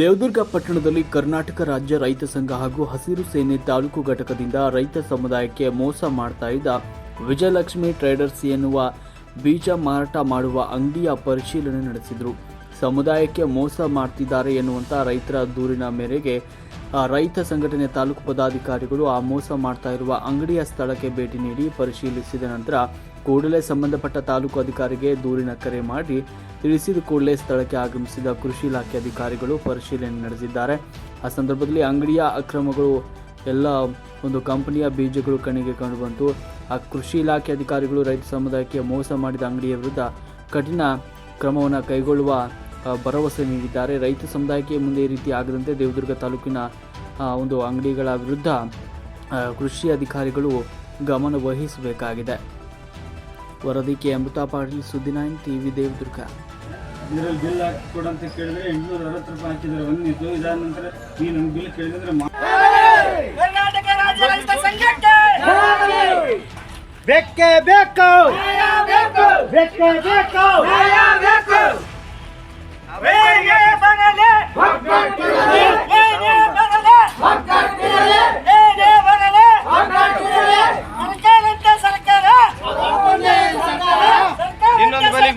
ದೇವದುರ್ಗ ಪಟ್ಟಣದಲ್ಲಿ ಕರ್ನಾಟಕ ರಾಜ್ಯ ರೈತ ಸಂಘ ಹಾಗೂ ಹಸಿರು ಸೇನೆ ತಾಲೂಕು ಘಟಕದಿಂದ ರೈತ ಸಮುದಾಯಕ್ಕೆ ಮೋಸ ಮಾಡ್ತಾ ಇದ್ದ ವಿಜಯಲಕ್ಷ್ಮಿ ಟ್ರೇಡರ್ಸ್ ಎನ್ನುವ ಬೀಜ ಮಾರಾಟ ಮಾಡುವ ಅಂಗಡಿಯ ಪರಿಶೀಲನೆ ನಡೆಸಿದರು. ಸಮುದಾಯಕ್ಕೆ ಮೋಸ ಮಾಡ್ತಿದ್ದಾರೆ ಎನ್ನುವಂಥ ರೈತರ ದೂರಿನ ಮೇರೆಗೆ ರೈತ ಸಂಘಟನೆ ತಾಲೂಕು ಪದಾಧಿಕಾರಿಗಳು ಆ ಮೋಸ ಮಾಡ್ತಾ ಇರುವ ಅಂಗಡಿಯ ಸ್ಥಳಕ್ಕೆ ಭೇಟಿ ನೀಡಿ ಪರಿಶೀಲಿಸಿದ ನಂತರ ಕೂಡಲೇ ಸಂಬಂಧಪಟ್ಟ ತಾಲೂಕು ಅಧಿಕಾರಿಗೆ ದೂರಿನ ಕರೆ ಮಾಡಿ ತಿಳಿಸಿದ ಕೂಡಲೇ ಸ್ಥಳಕ್ಕೆ ಆಗಮಿಸಿದ ಕೃಷಿ ಇಲಾಖೆ ಅಧಿಕಾರಿಗಳು ಪರಿಶೀಲನೆ ನಡೆಸಿದ್ದಾರೆ. ಆ ಸಂದರ್ಭದಲ್ಲಿ ಅಂಗಡಿಯ ಅಕ್ರಮಗಳು, ಎಲ್ಲ ಒಂದು ಕಂಪನಿಯ ಬೀಜಗಳು ಕಣ್ಣಿಗೆ ಕಂಡುಬಂತು. ಆ ಕೃಷಿ ಇಲಾಖೆ ಅಧಿಕಾರಿಗಳು ರೈತ ಸಮುದಾಯಕ್ಕೆ ಮೋಸ ಮಾಡಿದ ಅಂಗಡಿಯ ವಿರುದ್ಧ ಕಠಿಣ ಕ್ರಮವನ್ನು ಕೈಗೊಳ್ಳುವ ಭರವಸೆ ನೀಡಿದ್ದಾರೆ. ರೈತ ಸಮುದಾಯಕ್ಕೆ ಮುಂದೆ ಈ ರೀತಿ ಆಗದಂತೆ ದೇವದುರ್ಗ ತಾಲೂಕಿನ ಒಂದು ಅಂಗಡಿಗಳ ವಿರುದ್ಧ ಕೃಷಿ ಅಧಿಕಾರಿಗಳು ಗಮನ ವಹಿಸಬೇಕಾಗಿದೆ. ವರದಿ ಕೆ. ಅಮೃತಾ ಪಾಟೀಲ್ ಸುದ್ದಿ ನೈನ್ ಟಿವಿ ದೇವದುರ್ಗ. ಇದರಲ್ಲಿ ಬಿಲ್ ಹಾಕಿ ಕೇಳಿದ್ರೆ ಎಂಟುನೂರ ಅರವತ್ತು ರೂಪಾಯಿ ಹಾಕಿದ್ರೆ ಒಂದಿತ್ತು ಇದಾದ ನಂತರ ನಮ್ಗೆ ಬಿಲ್ ಕೇಳಿದ್ರೆ ಕರ್ನಾಟಕ ರಾಜ್ಯ ರೈತ ಸಂಘಕ್ಕೆ! ಬೇಕೇ! ಬೇಕು! ಬೇಕು ಬೇಕೇ! ಬೇಕು ಬೇಕು! ಬೇರೆ ಬರಲಿ! ಬೇರೆ ಬರಲಿ! ಬೇರೆ ಬರಲಿ ಸರ್ಕಾರ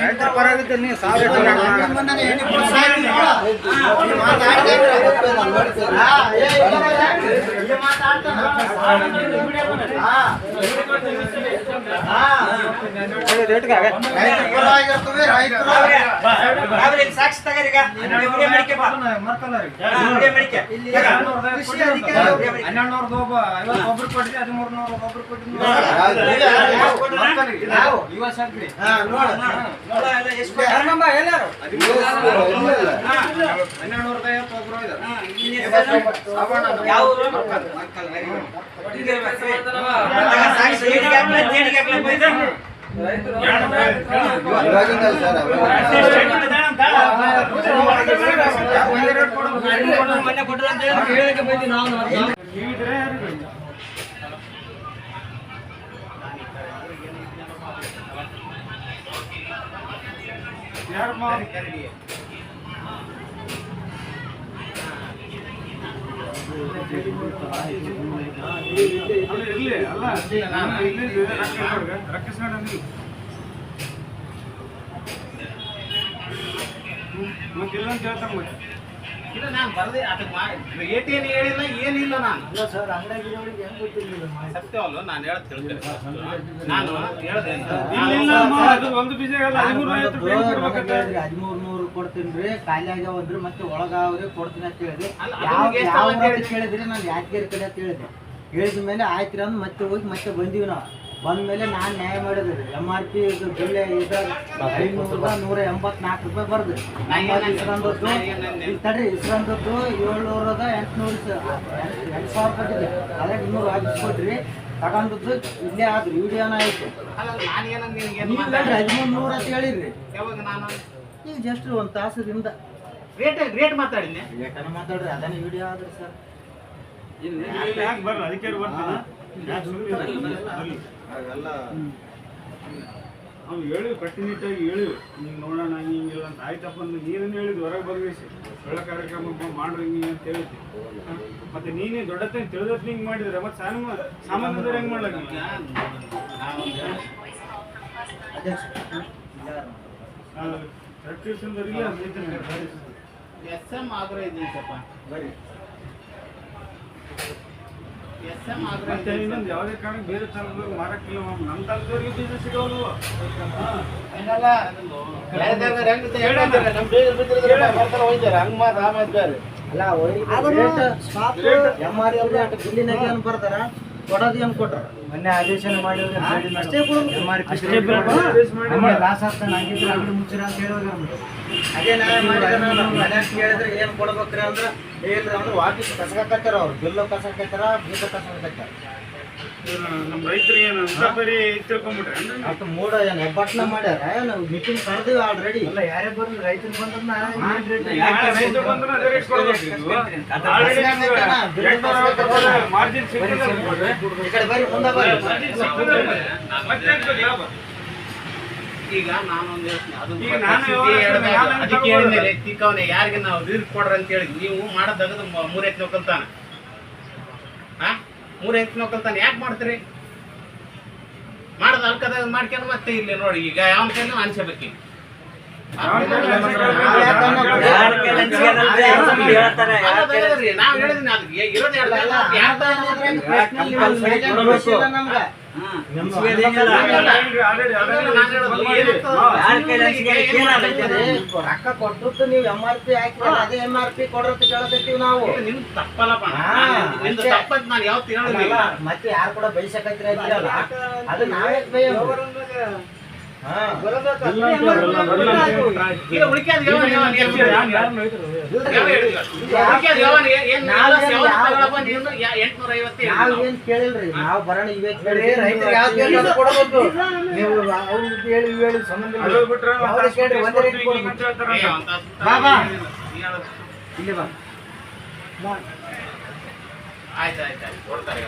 ರೈತರ ಪರವಾಗಿದ್ದಲ್ಲಿ ನೀವು ಸಾವಿರ ರೈತರು ಸಾಕ್ಷಿ ತಗರೀಗ ಹನ್ನೆರಡು ಒಬ್ಬ ಒಬ್ರು ಕೊಟ್ಟಿದ್ದೆ ಹದಿಮೂರ್ನೂರು ಒಬ್ರು ಕೊಟ್ಟಿದ್ದೆ ಇವತ್ತು ಹಾಕ್ರಿ ನೋಡ. ಎಲ್ಲ ಎಷ್ಟು ಹನ್ನೆರಡ್ನೂರದ ಐವತ್ತು ಒಬ್ರು ಇದ್ದಾರೆ ಹಾ, ಇಲ್ಲಿ ಹೆಸರು? ಯಾವ ಊರು? ಒಟ್ಟಿಗೆ ಮತ್ತೆ ಇಲ್ಲ ಅಂತ ಮತ್ತೆ ಇಲ್ಲ ನಾನು ಬರ್ದೆ ಅದಕ್ಕೆ ರೇಟ್ ಏನು ಹೇಳಿಲ್ಲ ಏನಿಲ್ಲ ನಾನು. ಸತ್ಯವಲ್ಲ ನಾನು ಹೇಳತ್ ಹೇಳ್ತೇನೆ ನಾನು ಹೇಳ್ದೆ ಇಲ್ಲ ಒಂದು ಬೀಜ ಹದಿಮೂರು ನೂರು ಕೊಡ್ತೀನಿ ಖಾಲಿ ಆಗ್ಯಾವಂದ್ರೆ ಮತ್ತೆ ಒಳಗಾವ್ರಿ ಕೊಡ್ತೀನಿ ಅಂತ ಹೇಳಿದೆ ಯಾವ ಕೇಳಿದ್ರಿ? ನಾನು ಯಾದಗಿರಿ ಕಡೆ ಅಂತ ಹೇಳಿದೆ ಹೇಳಿದ ಮೇಲೆ ಆಯ್ತು ಮತ್ತೆ ಹೋಗಿ ಮತ್ತೆ ಬಂದೀವಿ ನಾವು. ಬಂದ ಮೇಲೆ ನಾನು ನ್ಯಾಯ ಮಾಡಿದ್ರಿ ಎಂ ಆರ್ ಪಿ ಬೆಲೆ ಇದ್ದಾಗ ಐನೂರ ನೂರ ಎಂಬತ್ನಾಲ್ಕು ರೂಪಾಯಿ ಬರ್ದು. ಇಸ್ರಂದದ್ದು ಇಲ್ಲಿ ತಡ್ರಿ ಇಸ್ರಂದದ್ದು ಏಳ್ನೂರದ ಎಂಟ್ನೂರ ಎಂಟು ಸಾವಿರ ಕೊಟ್ಟಿದೆ ಅದ್ರಾಗ ಇನ್ನೂರು ಹಾಕಿಸ್ಕೊಟ್ರಿ. ತಗೊಂಡದ್ದು ಇಲ್ಲೇ ಆದ್ರಿ ವಿಡಿಯೋನ ಆಯ್ತು. ನೀವು ಹದಿಮೂರು ನೂರ ಅಂತ ಹೇಳಿರಿ ಯಾವಾಗ ನಾನು? ಈಗ ಜಸ್ಟ್ ಒಂದು ತಾಸದಿಂದ. ರೇಟ್ ರೇಟ್ ಮಾತಾಡಿದ್ನೆ ರೇಟನ್ನು ಮಾತಾಡ್ರಿ ಅದನ್ನ ವಿಡಿಯೋ ಆದ್ರಿ ಸರ್. ಯಾಕೆ ಬರ್ರಿ ಅದಕ್ಕೆ ಬರ್ತಾನ ಯಾಕೆ ನಾವು ಹೇಳಿವಿ ಅವ್ನು ಹೇಳಿ ಕಟ್ಟುನಿಟ್ಟಾಗಿ ಹೇಳಿ ಹಿಂಗೆ ನೋಡೋಣ ಹಿಂಗಿಲ್ಲ ಅಂತ. ಆಯ್ತಪ್ಪ ಅಂದ್ರೆ ನೀನೇನು ಹೇಳಿದ್ ಹೊರಗೆ ಬರ್ಬೇಸಿ ಒಳ್ಳೆ ಕಾರ್ಯಕ್ರಮ ಮಾಡ್ರಿ ಹಿಂಗೆ ಅಂತ ಹೇಳ್ತೀವಿ ಮತ್ತೆ ನೀನೇ ದೊಡ್ಡತ್ತೆ ತಿಳಿದತ್ ಹಿಂಗೆ ಮಾಡಿದ್ರೆ ಮತ್ತೆ ಸಾಮಾನ್ಯ ಸಾಮಾನ್ಯದವ್ರು ಹೆಂಗೆ ಎಲೆಕ್ಟ್ರಿಷಿಯನ್ ಇಲ್ಲ ಎಸ್ ಎಂ ಆಗ್ರಹ ಅಂತಪ್ಪ ಸ್ವಲ್ಪ ಬರ್ರಿ ಎಸ್ ಎಂ ಆಗ್ರಹ ಮತ್ತೆ ಇನ್ನೊಂದು ಯಾವುದೇ ಕಾರಣ ಬೇರೆ ತಾಲೂಕು ಮಾರಕ್ಕಿಲ್ಲ ನಮ್ಮ ಸಿಗೋಲ್ವ? ಹೆಂಗ್ ಆ ಮಾತು ಬೇರೆ ಅಲ್ಲ ಎಂ ಆರ್ ಎಲ್ ಬರ್ತಾರ? ಕೊಡೋದು ಏನು ಕೊಟ್ರ? ಮೊನ್ನೆ ಆದೇಶನ ಮಾಡಿದ್ರೆ ಅಷ್ಟೇ ಮಾಡಿ ಪಿ ಲಾಸ್ ಆಗ್ತಾನೆ ಆಗಿದ್ರೆ ಅಂಗಡಿ ಮುಚ್ಚಿರ ಅಂತ ಹೇಳೋದು ಅದೇ ನಾವೇ ಮಾಡಿದ್ರೆ ಮನ್ಯಾಗ ಕೇಳಿದ್ರೆ ಏನು ಕೊಡ್ಬೇಕ್ರಿ ಅಂದ್ರೆ ಹೇಳ್ರಿ ಅಂದ್ರೆ ವಾಪಸ್ ಕಸಕತ್ತಾರ ಅವ್ರು. ಬಿಲ್ಲು ಕಸಕತ್ತಾರ ಬೀಜ ಕಸಕತ್ತಾರ ನಮ್ಮ ರೈತರಿಗೆ ಏನು ಅಂತ ಬರೀ ಅಷ್ಟು ಮೋಡ ಏನು ಮಾಡ್ಯಾರ? ಏನು ಮೀಟಿಂಗ್ ಕರೆದಿವಿ ಆಲ್ರೆಡಿ ಅಲ್ಲ ಯಾರೇ ಬರ್ಲಿ ರೈತರು ರೈತರು ಬಂದ್ರೆ ಅದೇ ರೇಟ್ ಕೊಡ್ಬೇಕು. ಮಾರ್ಜಿನ್. ಈ ಕಡೆ ಮುಂದೆ ಮತ್ತೆ ಲಾಭ? ಈಗ ನಾನೊಂದು ಅದಕ್ಕೆ ತಗೊಳ್ಳೋದು. ಹೇಳಿದ್ಮೇಲೆ ತಿಕ್ಕವನೆ ಯಾರಿಗೆ ನಾವು ನೀರು ಕೊಡ್ರಿ ಅಂತ ಹೇಳಿ ನೀವು ಮಾಡೋದಾಗದು ಮೂರ್ ಎತ್ತು ನೋಕಲ್ತಾನ ಹಾ ಮೂರ್ ಎತ್ತು ಒಕ್ಕಲ್ತಾನ ಯಾಕೆ ಮಾಡ್ತೀರಿ? ಮಾಡೋದು ಅಲ್ಕದ ಮಾಡ್ಕೊಂಡು ಮತ್ತೆ ಇಲ್ಲಿ ನೋಡಿ ಈಗ ಯಾವ ಕೈನೂ ರೊಕ್ಕ ಕೊಟ್ಟು ನೀವು ಎಂ ಆರ್ ಪಿ ಹಾಕಿ ಅದೇ ಎಂ ಆರ್ ಪಿ ಕೊಡ್ರಿ ಕೇಳಕತ್ತೀವಿ ನಾವು ಮತ್ತೆ ಯಾರು ಕೂಡ ಅಂತೀರಲ್ಲ? ಅದು ನಾವೇ ಬೈಯೋದು. ಹಾ. ಈಗ ಉಳಿಕ್ಯಾದ ಯಾವನ್ ಯಾವನ್ ಏನ್ ಯಾರು- ಯಾರು ರೈತರು? ಯಾವ ಹೇಳಿಲ್ಲ? ಉಳಿಕ್ಯಾದ ಯಾವನ್ ಏನ್- ಏನ್ ನಾವ್ ಎಲ್ಲ ಏನ್ ಯಾವನ್ ಯಾವ- ತಗೊಳಪ್ಪ ನೀನು? ಯಾ- ಎಂಟ್ನೂರ ಐವತ್ತು ಹೇಳಿಲ್ಲ ನಾವು. ಏನ್ ಕೇಳಿಲ್ರಿ ನಾವು ಬರೋಣ ಇವೇ ಕೇಳಿ ರೈತರಿಗೆ ಯಾವ್ದು ಬೇಕು ಕೊಡಬೇಕು ನೀವು ಅವ್ರಿಗೆ ಹೇಳಿ ಇವ್ ಹೇಳಿ ಸಂಬಂಧ ಒಂದೇ ರೀತಿ ಬಾ, ಬಾ. ನೀ ಹೇಳೋದು. ಇಲ್ಲಿ ಬಾ ಆಯ್ತು ಆಯ್ತು ಆಯ್ತು ಕೊಡ್ತಾರೆ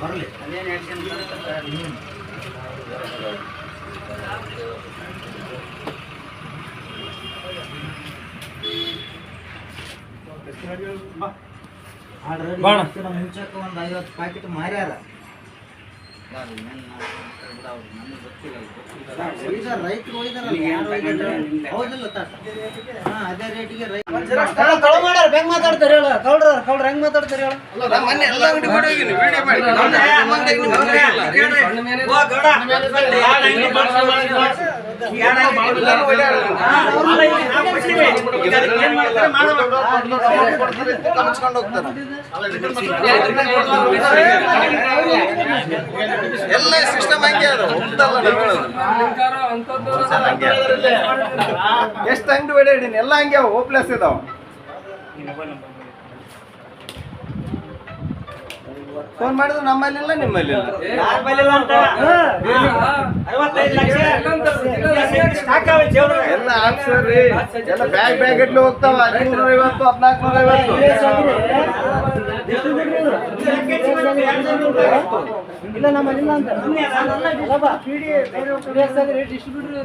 ಬರಲಿ ಮುಂಚೆಕ್ಕೆ ಒಂದು ಐವತ್ತು ಪ್ಯಾಕೆಟ್ ಮಾರ್ಯಾರ ಹೆಂಗ್ ಮಾತಾಡ್ತಾರೆ ಹೇಳ ಕಳ್ರ ಹೆಂಗ್ ಮಾತಾಡ್ತಾರೆ ಮಾಡ್ತಾರೆ? ಎಲ್ಲ ಸಿಸ್ಟಮ್ ಹಂಗೆ ಅದು. ಎಷ್ಟು ಅಂಗಡಿ ಓಡಾಡಿನಿ ಎಲ್ಲ ಹಂಗೆ ಹೋಪ್ಲೆಸ್ ಇದಾವ. ಫೋನ್ ಮಾಡಿದ್ರು ನಮ್ಮಲ್ಲಿ ಇಲ್ಲ ನಿಮ್ಮಲ್ಲಿ ಇಲ್ಲ ಯಾರ್ ಬಲ್ಲಿಲ್ಲ ಅಂತ? ಐವತ್ತೈದು ಲಕ್ಷ. ಸ್ಟಾಕ್ ಅವೆ ಎಲ್ಲ ಹಾಕ್ಸೋರಿ ಎಲ್ಲ ಬ್ಯಾಗ್ ಬ್ಯಾಗ್ ಇಟ್ಲು ಹೋಗ್ತಾವ. ಹದಿಮೂರು ಐವತ್ತು ಹದಿನಾಲ್ಕು ನೂರ ಐವತ್ತು ಇಲ್ಲ ನಮ್ಮಲ್ಲಿ ಇಲ್ಲ ಅಂತ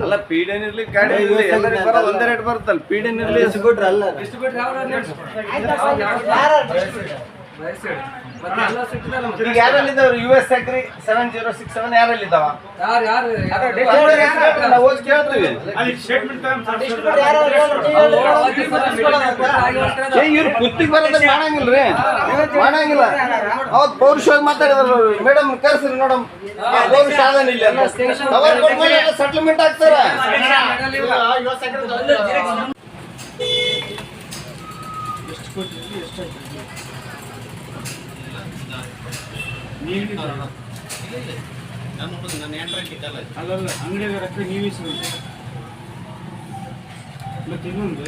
ಅಲ್ಲ ಇರ್ಲಿ ಗಾಡಿ ಇರ್ಲಿ ಎಲ್ಲರಿಗೂ ಬರೋದು ಒಂದೇ ರೇಟ್ ಬರುತ್ತಲ್ಲ. ಪೀಡಿಯನ್ ಇರ್ಲಿ. ಅಲ್ಲ. ಈಗ U S agri seven zero six seven ಯಾರಲ್ಲಿ ಯಾರು ನಾವು ಹೋಗಿ ಕೇಳ್ತೀವಿ. ಇವ್ರು ಕುತ್ತಿಗೆ ಮಾಡಂಗಿಲ್ರಿ. ಮಾಡಂಗಿಲ್ಲ. ಅವತ್ ಪೌರುಷವಾಗಿ ಮಾತಾಡಿದ್ರು. ಮೇಡಮ್ ಕರ್ಸ್ರಿ ನೋಡಮ್. ಪೌರುಷ ಅದನ್ ಇಲ್ಲ ಸೆಟ್ಲ್ಮೆಂಟ್ ಆಗ್ತಾರ. ನಾನು ನನ್ನ ಇದ್ದಲ್ಲ ಅಲ್ಲಲ್ಲ ರೊಕ್ಕ ನೀವು ಇಸ್ಕೊಂಡು ಮತ್ತು ಇನ್ನೊಂದು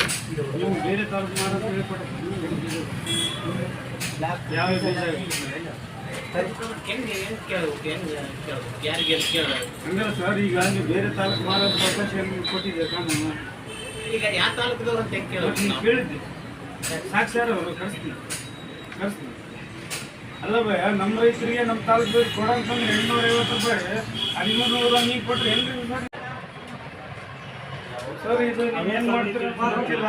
ನೀವು ಬೇರೆ ತಾಲೂಕು ಮಾಡೋದು ಹೇಳ್ಕೊಡ್ತಾರೆ ಯಾವ ಬೀಜ ಹೆಂಗೆ ಏನು ಕೇಳ್ಬೇಕು ಹೆಂಗ್ ಕೇಳ್ಬೇಕು ಯಾರಿಗೆ ಹೆಂಗ್ ಕೇಳ್ಬೇಕು ಹಂಗಲ್ಲ ಸರ್ ಈಗ ನೀವು ಬೇರೆ ತಾಲೂಕು ಮಾಡೋದು ಅವಕಾಶ ಕೊಟ್ಟಿದ್ದೆ ಕಾನೂನು ಈಗ ಯಾವ ತಾಲೂಕದವ್ರು ಅಂತ ಹೆಂಗ್ ಕೇಳ್ಬೇಕು ನೀವು ಕೇಳಿದ್ದೆ. ಸಾಕು ಸರ್ ಅವರು ಕಳಿಸ್ತೀನಿ ಕಳಿಸ್ತೀನಿ ಅಲ್ಲ ಭಯ ನಮ್ಮ ರೈತರಿಗೆ ನಮ್ಮ ತಾಲೂಕು ಕೊಡಂತ ಎಂಟ್ನೂರ ಐವತ್ತು ರೂಪಾಯಿ ಹದಿಮೂರು ನೂರ ನೀವು ಕೊಟ್ಟರೆ ಹೆಂಗ್ರಿ ಸರ್ ಇದು ಏನ್ ಮಾಡ್ತೀರ? ಗೊತ್ತಿಲ್ಲ.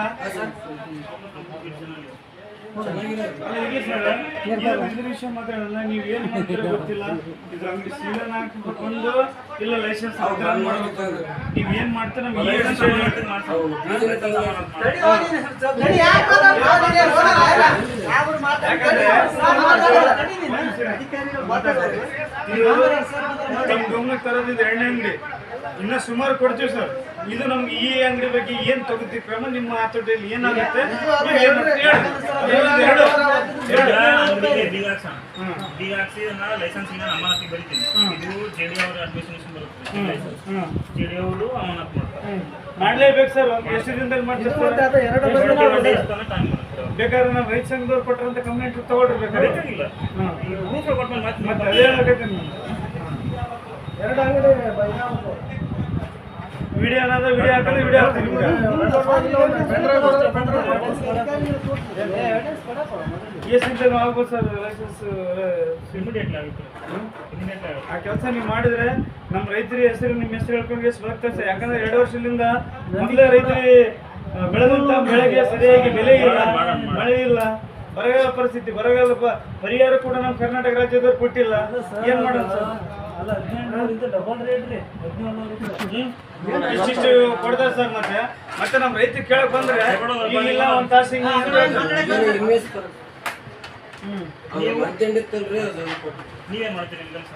ಅಲ್ಲ, ಈಗ ಸರ್, ನೀವು ಇದ್ರ ವಿಷಯ ಮಾತಾಡಲ್ಲ ನೀವು ಏನ್ ಮಾಡ್ತೀರೋ ಗೊತ್ತಿಲ್ಲ ಇದ್ರ ಅಂಗಡಿ ಸೀಲನ್ ಹಾಕ್ಬೇಕು ಇಲ್ಲ ಲೈಸೆನ್ಸ್ ನೀವ್ ಏನ್ ಮಾಡ್ತೀರ. ಅಧಿಕಾರಿಗಳು ಗಮನಕ್ಕೆ ತರೋದಿದೆ ಎಣ್ಣೆ ಅಂಗಡಿ. ಇನ್ನ ಸುಮಾರು ಕೊಡ್ತೀವಿ ಸರ್. ಇದು ನಮ್ಗೆ ಈ ಅಂಗಡಿ ಬಗ್ಗೆ ಏನ್ ತಗೋತೀವಿ ಕ್ರಮ ನಿಮ್ಮ ಮಾತುಕತೆಯಲ್ಲಿ ಏನಾಗುತ್ತೆ? ಮಾಡ್ತೀರಿ. ಹಾಕ್ಸಿ ನಾನು ಲೈಸೆನ್ಸ್ ಇಂದ ಅಮಾನತಿಗೆ ಬರೀತೀನಿ. ಇದು ಜೆಡಿ ಅವರ ಅಡ್ಮಿನಿಸ್ಟ್ರೇಷನ್ ಬರುತ್ತೆ. ಲೈಸೆನ್ಸ್ ಹ್ಮ್. ಜೆಡಿ ಅವರು ಮಾಡ್ತಾರೆ. ಮಾಡ್ಲೇಬೇಕು ಸರ್. ಒಂದು ಎಷ್ಟು ದಿನದಲ್ಲಿ ಬರುತ್ತೆ. ಬೇಕಾದ್ರೆ ನಾವು ರೈತ ಸಂಘದವ್ರು ಕೊಟ್ಟರಂತ ಕಂಪ್ಲೇಂಟ್ ತಗೊಳ್ರಿ ಬೇಕಾದ್ರೆ. ಮತ್ತೆ ಅದೇ ಹೇಳಕತ್ತೀನಿ ಎರಡು ಅಂಗಡಿ ವಿಡಿಯೋ ಅನ್ನೋದು ವಿಡಿಯೋ ಹಾಕಿದ್ರೆ ವಿಡಿಯೋ ಹಾಕ್ತೀನಿ. ಎಷ್ಟು ಆಗ್ಬೋದು ಸರ್ ಲೈಸೆನ್ಸ್ ಇಮಿಡಿಯೇಟ್ಲಿ ಆಗುತ್ತೆ. ಆ ಕೆಲಸ ನೀವು ಮಾಡಿದ್ರೆ ನಮ್ಮ ರೈತರ ಹೆಸರು ನಿಮ್ಮ ಹೆಸರು ಹೇಳ್ಕೊಂಡು ಎಷ್ಟು ಬದುಕ್ತಾರೆ ಸರ್. ಯಾಕಂದ್ರೆ ಎರಡು ವರ್ಷದಿಂದ ಮೊದಲೇ ರೈತರಿ ಬೆಳೆದಂತ ಬೆಳೆಗೆ ಸರಿಯಾಗಿ ಬೆಲೆ ಇಲ್ಲ. ಮಳೆ ಇಲ್ಲ. ಬರಗಾಲ ಪರಿಸ್ಥಿತಿ ಬರಗಾಲ ಪ- ಪರಿಹಾರ ಕೂಡ ನಮ್ಮ ಕರ್ನಾಟಕ ರಾಜ್ಯದವ್ರು ಕೊಟ್ಟಿಲ್ಲ. ಏನ್ ಮಾಡೋದು ಸರ್? ಇಷ್ಟಿಷ್ಟು ಕೊಡ್ತಾರೆ ಸರ್ ಮತ್ತೆ. ಮತ್ತೆ ನಮ್ಮ ರೈತ ಕೇಳಕ್ ಬಂದ್ರೆ ಒಂದ್ ತಾಸು ನೀವೇನ್ ಮಾಡ್ತೀರಿ ಇಲ್ಲಿ ಕೆಲಸ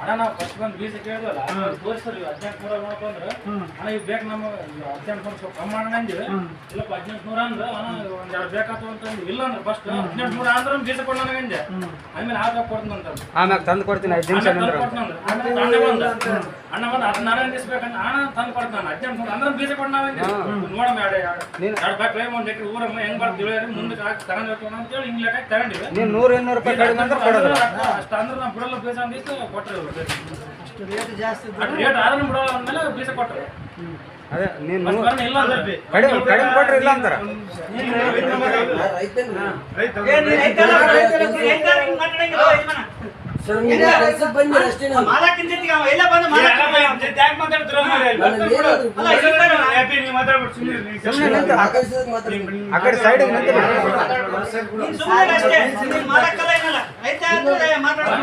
ಅಣ್ಣ ನಾವು ಫಸ್ಟ್ ಬಂದು ಬೀಜ ಕೇಳಿದ್ವಲ್ಲ ತೋರಿಸ್ರಿ ಹದಿನೆಂಟು ನೂರ ನೋಡ್ಕೊಂಡ್ರೆ ಅಣ್ಣ ಇವ್ ಬೇಕು ನಮ್ಮ ಹದಿನೆಂಟು ನೂರು ಸ್ವಲ್ಪ ಕಮ್ಮಿ ಮಾಡೋಣ ಅಂದಿವಿ ಇಲ್ಲಪ್ಪ ಹದಿನೆಂಟು ನೂರ ಅಂದ್ರೆ. ಅಣ್ಣ ಒಂದ್ ಎರಡು ಬೇಕಾತು ಅಂತ ಇಲ್ಲ ಅಂದ್ರೆ ಫಸ್ಟ್ ಹದಿನೆಂಟು ನೂರ ಅಂದ್ರೆ ಬೀಜ ಕೊಡೋಣ ಅಂದೆ. ಆಮೇಲೆ ಆಗ ಕೊಡ್ತೀನಿ ಅಂತ ಆಮ್ಯಾಗ ತಂದು ಕೊಡ್ತೀನಿ ಐದು ನಿಮಿಷ ಬಂದ. ಅಣ್ಣ ಒಂದು ಹತ್ತು ನಾರಾಯಣ ದಿಸ್ಬೇಕಂತ ಅಣ್ಣ ತಂದು ಕೊಡ್ತಾನೆ ಹದಿನೆಂಟು ಅಂದ್ರೆ ಬೀಜ ಕೊಡ ನಾವಂದೆ ನೋಡಮ್ಮ ಎರಡು ಎರಡು ಬೇಕು ಲೈಮ್ ಒಂದು ಎಕರೆ ಊರಮ್ಮ ಹೆಂಗ್ ಬರ್ದು ತಿಳಿಯರಿ ಮುಂದಕ್ಕೆ ಹಾಕಿ ತಗೊಂಡ್ಬೇಕು ಅಂತೇಳಿ ಹಿಂಗ್ ಲೆಕ್ಕ ತಗೊಂಡಿವಿ. ನೀನು ನೂರು ಇನ್ನೂರು ರೂಪಾಯಿ ಕಡಿಮೆ ಅಂದ್ರೆ ಕೊಡೋದು ಅಷ್ಟ ಅಂದ್ರೆ ನಾವು ಬಿಡಲ್ಲ ಬೀಜ ಅಂದಿತ್ತು ಕೊಟ್ಟರು. ಅಷ್ಟು ರೇಟ್ ಜಾಸ್ತಿ ರೇಟ್ ಆದ್ರೂ ಬಿಡಲ್ಲ ಅಂದ್ಮೇಲೆ ಬೀಜ ಕೊಟ್ರು. ಅದೇ ನೀನು ಇಲ್ಲ ಅಂದ್ರೆ ಕಡಿಮೆ ಕಡಿಮೆ ಕೊಟ್ರೆ ಇಲ್ಲ ಅಂತಾರ. ರೈತ ಮಾಲಕ್ಕಿನ ಜೊತೆಗೆ ಅವ ಎಲ್ಲ ಬಂದು ಆ ಕಡೆ- ಸೈಡಿಗೆ ನಿಂತು ಬಿಡು ಅಷ್ಟೇ ನೀನ್ ಮಾಲಕ್ಕಲ್ಲ ಏನಲ್ಲ ರೈತ ಅಂದ್ರೆ ಮಾತಾಡೋದು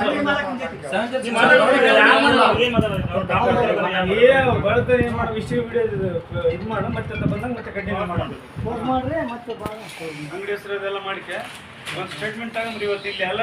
ಅಲ್ಲಿ ಮಾಲಕ್ಕಿನ ಜೊತೆಗೆ ನೀವು ಮಾತಾಡೋದು ಯಾರು ಮಾತಾಡೋದು? ಅವ್ರು ಡಾಕ್ಟರ್ ಇದ್ದಾರೆ, ಯಾರು ಏ ಬಳತ ಮಾಡೋ ಇಷ್ಟು ವಿಡಿಯೋ ಇದು ಮಾಡು ಮತ್ತೆ ಅಂತ ಬಂದಂಗ ಮತ್ತೆ ಕಂಟಿನ್ಯೂ ಮಾಡೋದು ಫೋನ್ ಮಾಡ್ರೆ ಮತ್ತೆ ಅಂಗಡಿ ಹೆಸರು ಅದೆಲ್ಲ ಮಾಡಿಕೆ ಒಂದು ಸ್ಟೇಟ್ಮೆಂಟ್ ತಗೊಂಡ್ರಿ ಇವತ್ತು ಇಲ್ಲಿ ಎಲ್ಲ